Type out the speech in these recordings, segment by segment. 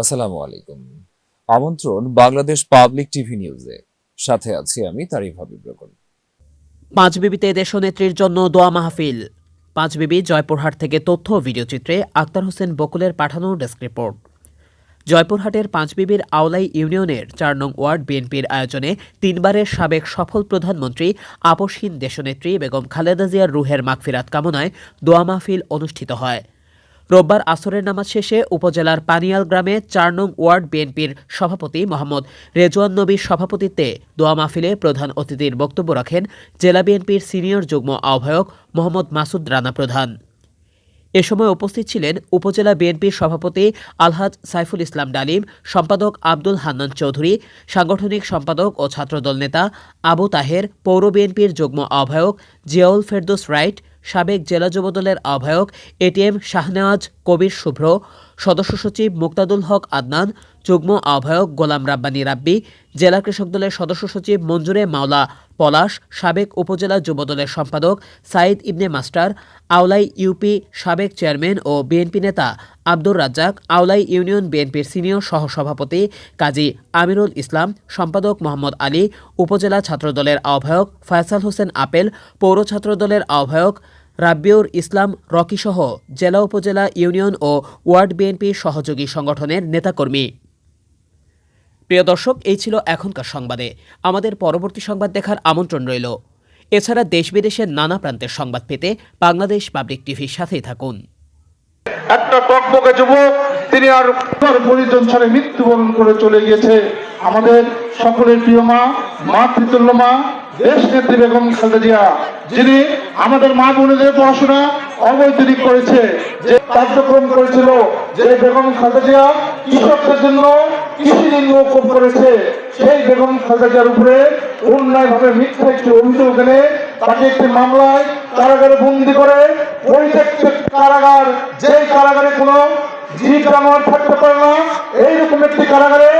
আসসালামু আলাইকুম। আমন্ত্রণ বাংলাদেশ পাবলিক টিভি নিউজে। সাথে আছি আমি হাবিব রকন। পাঁচবিবিতে দেশনেত্রীর জন্য দোয়া মাহফিল। পাঁচবিবি জয়পুরহাট থেকে তথ্য ভিডিওচিত্রে আক্তার হোসেন বকুলের পাঠানো ডেস্ক রিপোর্ট। জয়পুরহাটের পাঁচবিবির আওলাই ইউনিয়নের চার নং ওয়ার্ড বিএনপির আয়োজনে তিনবারের সাবেক সফল প্রধানমন্ত্রী, আপসহীন দেশনেত্রী বেগম খালেদা জিয়ার রুহের মাগফিরাত কামনায় দোয়া মাহফিল অনুষ্ঠিত হয়। রোববার আসরের নামাজ শেষে উপজেলার পানিয়াল গ্রামে চার নং ওয়ার্ড বিএনপির সভাপতি মোহাম্মদ রেজওয়ান নবীর সভাপতিত্বে দোয়া মাহফিলে প্রধান অতিথির বক্তব্য রাখেন জেলা বিএনপির সিনিয়র যুগ্ম আহ্বায়ক মোহাম্মদ মাসুদ রানা প্রধান। এ সময় উপস্থিত ছিলেন উপজেলা বিএনপির সভাপতি আলহাজ সাইফুল ইসলাম ডালিম, সম্পাদক আব্দুল হান্নান চৌধুরী, সাংগঠনিক সম্পাদক ও ছাত্রদল নেতা আবু তাহের, পৌর বিএনপির যুগ্ম আহ্বায়ক জিয়াউল ফেরদোস রাইট সাবেক জেলা যুবদলের আহ্বায়ক এটিএম শাহনেওয়াজ কবির শুভ্র। সদস্য সচিব মুক্তাদুল হক আদনান, যুগ্ম আহ্বায়ক গোলাম রাব্বানী রাব্বি, জেলা কৃষক দলের সদস্য সচিব মঞ্জুরে মাওলা পলাশ, সাবেক উপজেলা যুবদলের সম্পাদক সাইদ ইবনে মাস্টার, আওলাই ইউপি সাবেক চেয়ারম্যান ও বিএনপি নেতা আব্দুর রাজ্জাক, আওলাই ইউনিয়ন বিএনপির সিনিয়র সহসভাপতি কাজী আমিরুল ইসলাম, সম্পাদক মোহাম্মদ আলী, উপজেলা ছাত্রদলের আহ্বায়ক ফয়সাল হোসেন আপেল, পৌর ছাত্রদলের আহ্বায়ক রাব্বিউর ইসলাম রকিসহ জেলা, উপজেলা, ইউনিয়ন ও ওয়ার্ড বিএনপি সহযোগী সংগঠনের নেতাকর্মী। প্রিয় দর্শক, এই ছিল এখনকার সংবাদে। আমাদের পরবর্তী সংবাদ দেখার আমন্ত্রণ রইল। এছাড়া দেশ বিদেশের নানা প্রান্তের সংবাদ পেতে বাংলাদেশ পাবলিক টিভির সাথেই থাকুন। একটা টকবকে যুবক, তিনি আর পরিজন ছাড়ে মৃত্যুবরণ করে চলে গিয়েছে। আমাদের সকলের প্রিয় মা, মাতৃতুল্য মা দেশ নেত্রী বেগম খালেদা জিয়া। যিনি আমাদের মা বোনেদের পড়াশোনা অবৈতনিক করেছে, যে কার্যক্রম করেছিল, যে বেগম খালেদা কৃষকদের জন্য কৃষি ঋণ মৌকুব করেছে, সেই বেগম খালেদা জিয়ার উপরে অন্যায় ভাবে মিথ্যা একটি অভিযোগ এনে তাকে একটি মামলায় কারাগারে বন্দি করে, পরিত্যক্ত কারাগার যে কারাগারে কোনো জীব জানোয়ার থাকতে পারে না, এইরকম একটি কারাগারে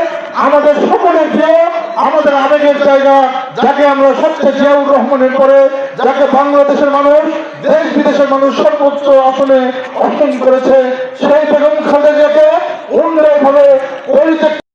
আমাদের সকলের প্রিয় আমাদের আবেগের জায়গা, যাকে আমরা সবচেয়ে জিয়াউর রহমানের পরে, যাকে বাংলাদেশের মানুষ, দেশ বিদেশের মানুষ সর্বোচ্চ আসনে অর্জন করেছে, সেই বেগম খালেদা জিয়াকে অন্যায়ভাবে পরিত্যক্ত